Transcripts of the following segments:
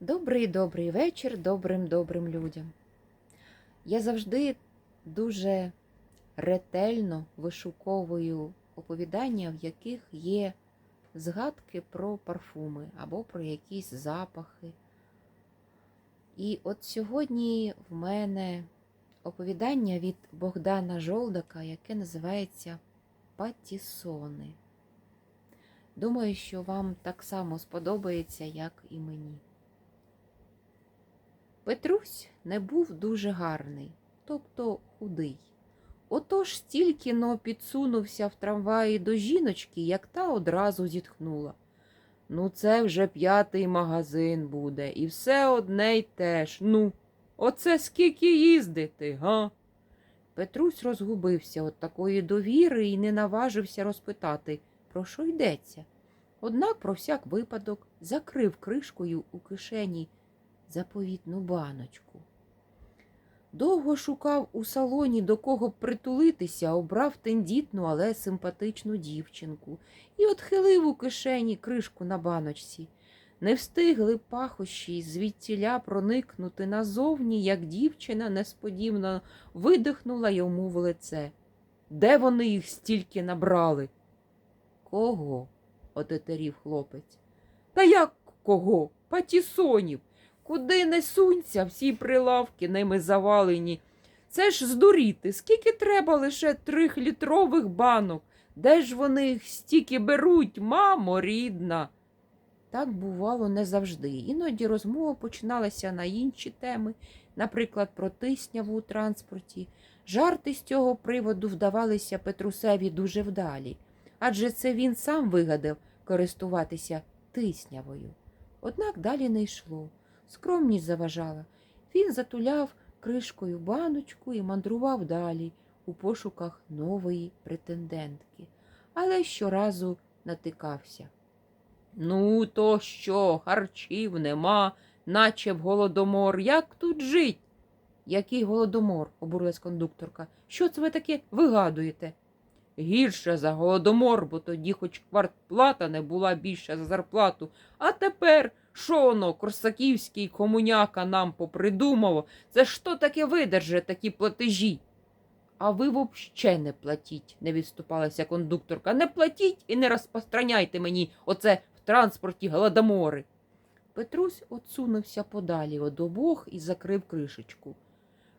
Добрий добрий вечір добрим добрим людям. Я завжди дуже ретельно вишуковую оповідання, в яких є згадки про парфуми або про якісь запахи. І от сьогодні в мене оповідання від Богдана Жолдака, яке називається Патісони. Думаю, що вам так само сподобається, як і мені. Петрусь не був дуже гарний, тобто худий. Отож стільки но підсунувся в трамваї до жіночки, як та одразу зітхнула. Ну, це вже п'ятий магазин буде, і все одне й те ж. Ну, оце скільки їздити, га? Петрусь розгубився от такої довіри і не наважився розпитати, про що йдеться. Однак про всяк випадок закрив кришкою у кишені заповітну баночку. Довго шукав у салоні, до кого б притулитися, обрав тендітну, але симпатичну дівчинку і отхилив у кишені кришку на баночці. Не встигли пахощі звідтіля проникнути назовні, як дівчина несподівано видихнула йому в лице. Де вони їх стільки набрали? Кого? отетерів хлопець. Та як кого? Патісонів. Куди не сунься, всі прилавки ними завалені. Це ж здуріти, скільки треба лише трьохлітрових банок. Де ж вони їх стільки беруть, мамо рідна? Так бувало не завжди. Іноді розмова починалася на інші теми, наприклад, про тисняву у транспорті. Жарти з цього приводу вдавалися Петрусеві дуже вдалі, адже це він сам вигадав користуватися тиснявою. Однак далі не йшло. Скромність заважала. Він затуляв кришкою баночку і мандрував далі у пошуках нової претендентки, але щоразу натикався. Ну, то що, харчів нема, наче в голодомор. Як тут жить? Який голодомор? обурилась кондукторка. Що це ви таке вигадуєте? Гірше за голодомор, бо тоді хоч квартплата не була більша за зарплату. А тепер що воно, Корсаківський комуняка нам попридумало? Це що таке видерже такі платежі? А ви вообще не платіть, не відступалася кондукторка. Не платіть і не розпространяйте мені оце в транспорті голодомори. Петрусь отсунувся подалі од обох і закрив кришечку.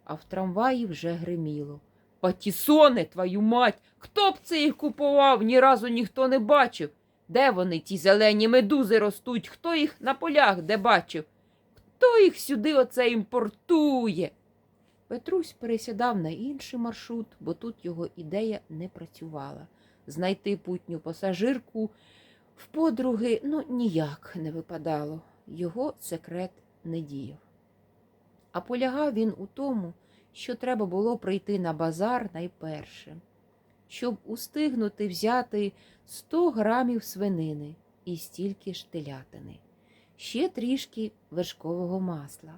А в трамваї вже гриміло. Патісони, твою мать! Хто б це їх купував? Ні разу ніхто не бачив. Де вони, ті зелені медузи ростуть? Хто їх на полях де бачив? Хто їх сюди оце імпортує? Петрусь пересідав на інший маршрут, бо тут його ідея не працювала. Знайти путню пасажирку в подруги ну ніяк не випадало. Його секрет не діяв. А полягав він у тому, що треба було прийти на базар найперше, щоб устигнути взяти 100 грамів свинини і стільки ж телятини, ще трішки вершкового масла,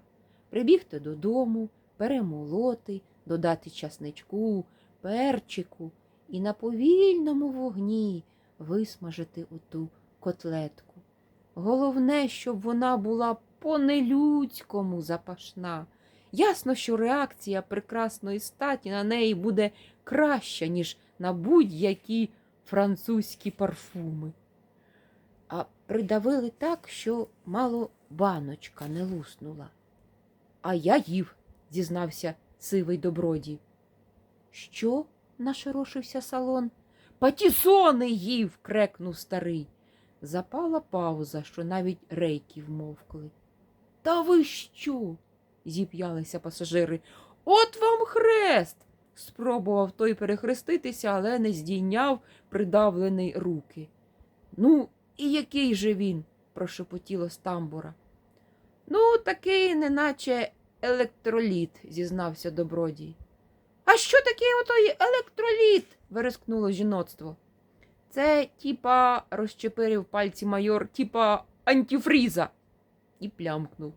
прибігти додому, перемолоти, додати часничку, перчику і на повільному вогні висмажити оту котлетку. Головне, щоб вона була по-нелюдському запашна. Ясно, що реакція прекрасної статі на неї буде краща, ніж на будь-які французькі парфуми. А придавили так, що мало баночка не луснула. А я їв, зізнався сивий добродій. Що? нашорошився салон. Патісони їв. крекнув старий. Запала пауза, що навіть рейки вмовкли. Та ви що? зіп'ялися пасажири. От вам хрест. Спробував той перехреститися, але не здійняв придавлений руки. Ну, і який же він? прошепотіло з тамбура. Ну, такий, неначе електроліт, зізнався добродій. А що таке отой електроліт? верескнуло жіноцтво. Це, типа, розчепирив пальці майор, типа антифріза, і плямкнув.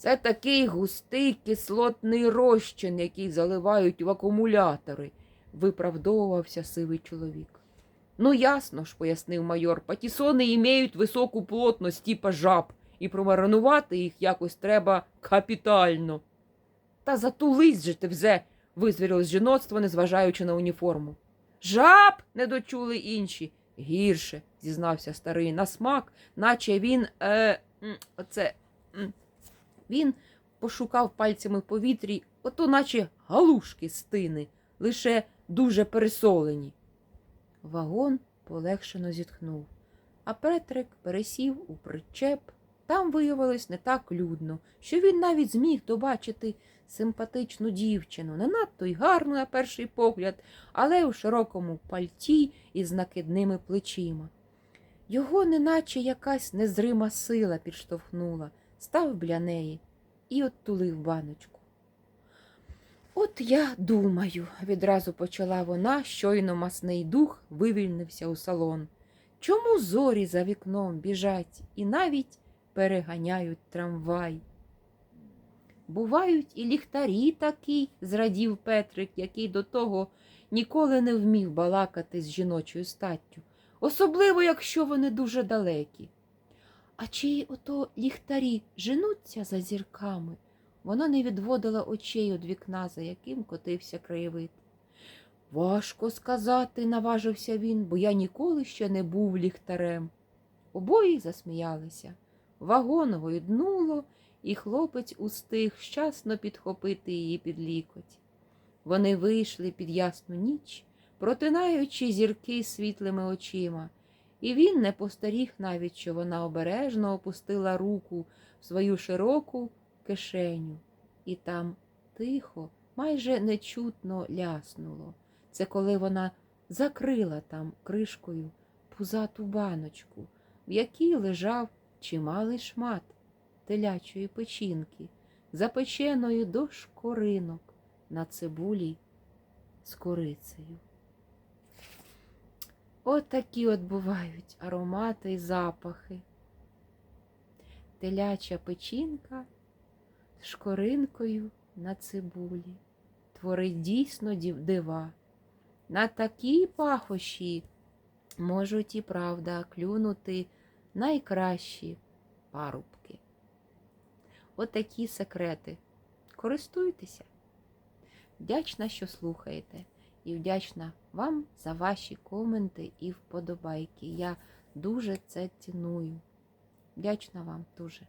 Це такий густий кислотний розчин, який заливають в акумулятори, виправдовувався сивий чоловік. Ну, ясно ж, пояснив майор, патісони імеють високу плотність, типа жаб, і промаринувати їх якось треба капітально. Та затулись же ти вже, визвірилось жіноцтво, незважаючи на уніформу. Жаб, не дочули інші. Гірше, зізнався старий на смак, наче він. Е, м. Він пошукав пальцями в повітрі, ото наче галушки стини, лише дуже пересолені. Вагон полегшено зітхнув, а Петрик пересів у причеп. Там виявилось не так людно, що він навіть зміг добачити симпатичну дівчину, не надто й гарну на перший погляд, але у широкому пальті із накидними плечима. Його неначе якась незрима сила підштовхнула, став біля неї і оттулив баночку. От я думаю, відразу почала вона, щойно масний дух вивільнився у салон. Чому зорі за вікном біжать і навіть переганяють трамвай? Бувають і ліхтарі такі, зрадів Петрик, який до того ніколи не вмів балакати з жіночою статтю, особливо, якщо вони дуже далекі. А чи ото ліхтарі женуться за зірками? Вона не відводила очей від вікна, за яким котився краєвид. Важко сказати, наважився він, бо я ніколи ще не був ліхтарем. Обоє засміялися. Вагон гойднуло, і хлопець устиг щасно підхопити її під лікоть. Вони вийшли під ясну ніч, протинаючи зірки світлими очима, і він не постаріг навіть, що вона обережно опустила руку в свою широку кишеню, і там тихо, майже нечутно ляснуло. Це коли вона закрила там кришкою пузату баночку, в якій лежав чималий шмат телячої печінки, запеченої до шкоринок на цибулі з корицею. От такі от бувають аромати і запахи. Теляча печінка з шкоринкою на цибулі творить дійсно дива. На такі пахощі можуть і правда клюнути найкращі парубки. От такі секрети. Користуйтеся. Вдячна, що слухаєте, і вдячна вам за ваші коменти і вподобайки. Я дуже це ціную. Вдячна вам дуже.